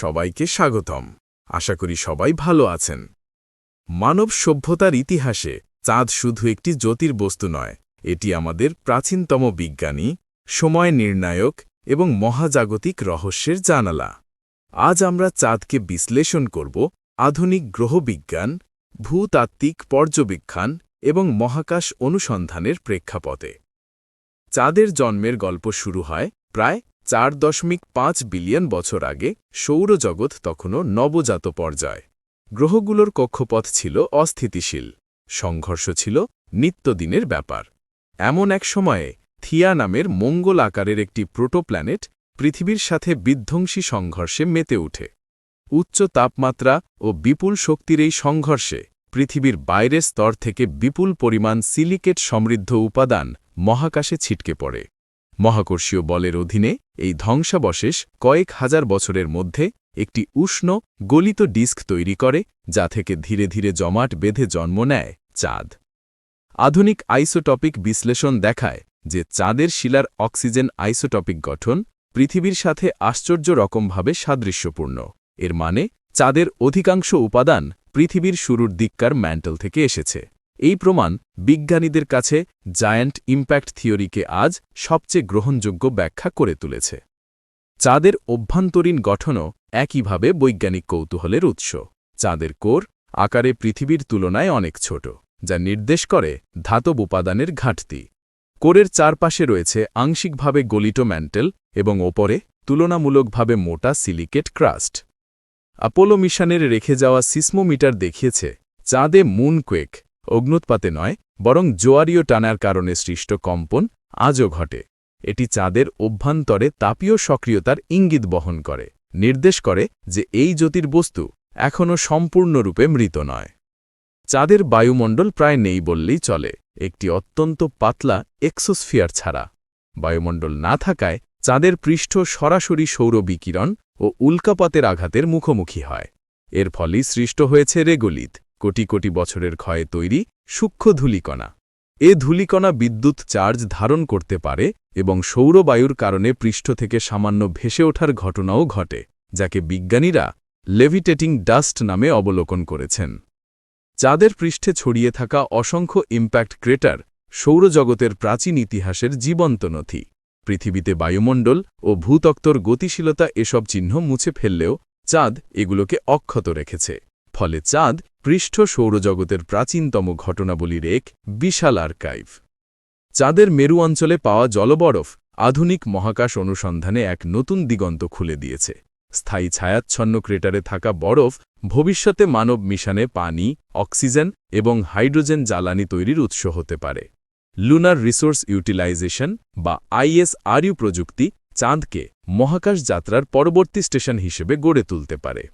সবাইকে স্বাগতম। আশা করি সবাই ভালো আছেন। মানব সভ্যতার ইতিহাসে চাঁদ শুধু একটি জ্যোতির্বস্তু নয়, এটি আমাদের প্রাচীনতম বিজ্ঞানী, সময় নির্ণায়ক এবং মহাজাগতিক রহস্যের জানালা। আজ আমরা চাঁদকে বিশ্লেষণ করব আধুনিক গ্রহবিজ্ঞান, ভূতাত্ত্বিক পর্যবেক্ষণ এবং মহাকাশ অনুসন্ধানের প্রেক্ষাপটে। চাঁদের জন্মের গল্প শুরু হয় প্রায় চার দশমিক পাঁচ বিলিয়ন বছর আগে সৌরজগৎ তখনও নবজাত পর্যায়। গ্রহগুলোর কক্ষপথ ছিল অস্থিতিশীল। সংঘর্ষ ছিল নিত্যদিনের ব্যাপার। এমন এক সময়ে থিয়া নামের মঙ্গল আকারের একটি প্রোটোপ্ল্যানেট পৃথিবীর সাথে বিধ্বংসী সংঘর্ষে মেতে ওঠে। উচ্চ তাপমাত্রা ও বিপুল শক্তির এই সংঘর্ষে পৃথিবীর বাইরের স্তর থেকে বিপুল পরিমাণ সিলিকেট সমৃদ্ধ উপাদান মহাকাশে ছিটকে পড়ে। মহাকর্ষীয় বলের অধীনে এই ধ্বংসাবশেষ কয়েক হাজার বছরের মধ্যে একটি উষ্ণ, গলিত ডিস্ক তৈরি করে, যা থেকে ধীরে ধীরে জমাট বেঁধে জন্ম নেয়, চাঁদ। আধুনিক আইসোটপিক বিশ্লেষণ দেখায় যে চাঁদের শিলার অক্সিজেন আইসোটপিক গঠন পৃথিবীর সাথে আশ্চর্য রকমভাবে সাদৃশ্যপূর্ণ। এর মানে চাঁদের অধিকাংশ উপাদান পৃথিবীর শুরুর দিককার ম্যান্টল থেকে এসেছে। এই প্রমাণ বিজ্ঞানীদের কাছে জায়ান্ট ইম্প্যাক্ট থিওরিকে আজ সবচেয়ে গ্রহণযোগ্য ব্যাখ্যা করে তুলেছে। চাঁদের অভ্যন্তরীণ গঠনও একইভাবে বৈজ্ঞানিক কৌতূহলের উৎস। চাঁদের কোর আকারে পৃথিবীর তুলনায় অনেক ছোট, যা নির্দেশ করে ধাতব উপাদানের ঘাটতি। কোরের চারপাশে রয়েছে আংশিকভাবে গলিত ম্যান্টেল এবং ওপরে তুলনামূলকভাবে মোটা সিলিকেট ক্রাস্ট। অ্যাপোলো মিশনের রেখে যাওয়া সিসমোমিটার দেখিয়েছে, চাঁদে মুনকোয়েক অগ্নুৎপাতে নয়, বরং জোয়ারীয় টানার কারণে সৃষ্ট কম্পন আজও ঘটে। এটি চাঁদের অভ্যন্তরে তাপীয় সক্রিয়তার ইঙ্গিত বহন করে। নির্দেশ করে যে এই জ্যোতির বস্তু এখনও সম্পূর্ণরূপে মৃত নয়। চাঁদের বায়ুমণ্ডল প্রায় নেই বললেই চলে, একটি অত্যন্ত পাতলা এক্সোস্ফিয়ার ছাড়া। বায়ুমণ্ডল না থাকায় চাঁদের পৃষ্ঠ সরাসরি সৌর বিকিরণ ও উল্কাপাতের আঘাতের মুখোমুখি হয়। এর ফলেই সৃষ্ট হয়েছে রেগোলিত কোটি কোটি বছরের ক্ষয়ে তৈরি সূক্ষ্ম ধূলিকণা। এ ধূলিকণা বিদ্যুৎ চার্জ ধারণ করতে পারে এবং সৌরবায়ুর কারণে পৃষ্ঠ থেকে সামান্য ভেসে ওঠার ঘটনাও ঘটে, যাকে বিজ্ঞানীরা লেভিটেটিং ডাস্ট নামে অবলোকন করেছেন। চাঁদের পৃষ্ঠে ছড়িয়ে থাকা অসংখ্য ইম্প্যাক্ট ক্রেটার সৌরজগতের প্রাচীন ইতিহাসের জীবন্ত নথি। পৃথিবীতে বায়ুমণ্ডল ও ভূতত্ত্বর গতিশীলতা এসব চিহ্ন মুছে ফেললেও চাঁদ এগুলোকে অক্ষত রেখেছে। ফলে চাঁদ পৃষ্ঠ সৌরজগতের প্রাচীনতম ঘটনাবলীর এক বিশাল আর্কাইভ। চাঁদের মেরু অঞ্চলে পাওয়া জলবরফ আধুনিক মহাকাশ অনুসন্ধানে এক নতুন দিগন্ত খুলে দিয়েছে। স্থায়ী ছায়াচ্ছন্ন ক্রেটারে থাকা বরফ ভবিষ্যতে মানব মিশনে পানি, অক্সিজেন এবং হাইড্রোজেন জ্বালানি তৈরির উৎস হতে পারে। লুনার রিসোর্স ইউটিলাইজেশন বা আইএসআরইউ প্রযুক্তি চাঁদকে মহাকাশ যাত্রার পরবর্তী স্টেশন হিসেবে গড়ে তুলতে পারে।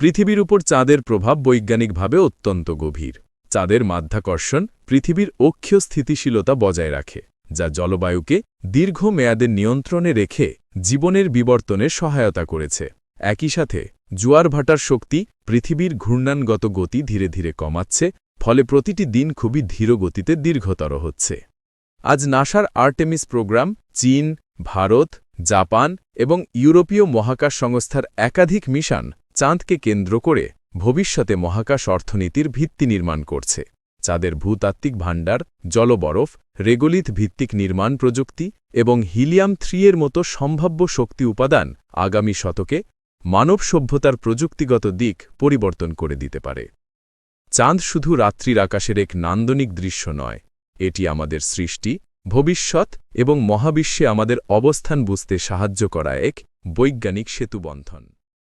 পৃথিবীর উপর চাঁদের প্রভাব বৈজ্ঞানিকভাবে অত্যন্ত গভীর। চাঁদের মাধ্যাকর্ষণ পৃথিবীর অক্ষীয় স্থিতিশীলতা বজায় রাখে, যা জলবায়ুকে দীর্ঘ মেয়াদে নিয়ন্ত্রণে রেখে জীবনের বিবর্তনে সহায়তা করেছে। একই সাথে, জোয়ার ভাটার শক্তি পৃথিবীর ঘূর্ণানগত গতি ধীরে ধীরে কমাচ্ছে, ফলে প্রতিটি দিন খুবই ধীর গতিতে দীর্ঘতর হচ্ছে। আজ নাসার আর্টেমিস প্রোগ্রাম, চীন, ভারত, জাপান এবং ইউরোপীয় মহাকাশ সংস্থার একাধিক মিশন চাঁদকে কেন্দ্র করে ভবিষ্যতে মহাকাশ অর্থনীতির ভিত্তি নির্মাণ করছে। চাঁদের ভূতাত্ত্বিক ভাণ্ডার, জলবরফ, রেগোলিথ ভিত্তিক নির্মাণ প্রযুক্তি এবং হিলিয়াম থ্রি এর মতো সম্ভাব্য শক্তি উপাদান আগামী শতকে মানব সভ্যতার প্রযুক্তিগত দিক পরিবর্তন করে দিতে পারে। চাঁদ শুধু রাত্রির আকাশের এক নান্দনিক দৃশ্য নয়, এটি আমাদের সৃষ্টি, ভবিষ্যৎ এবং মহাবিশ্বে আমাদের অবস্থান বুঝতে সাহায্য করা এক বৈজ্ঞানিক সেতুবন্ধন।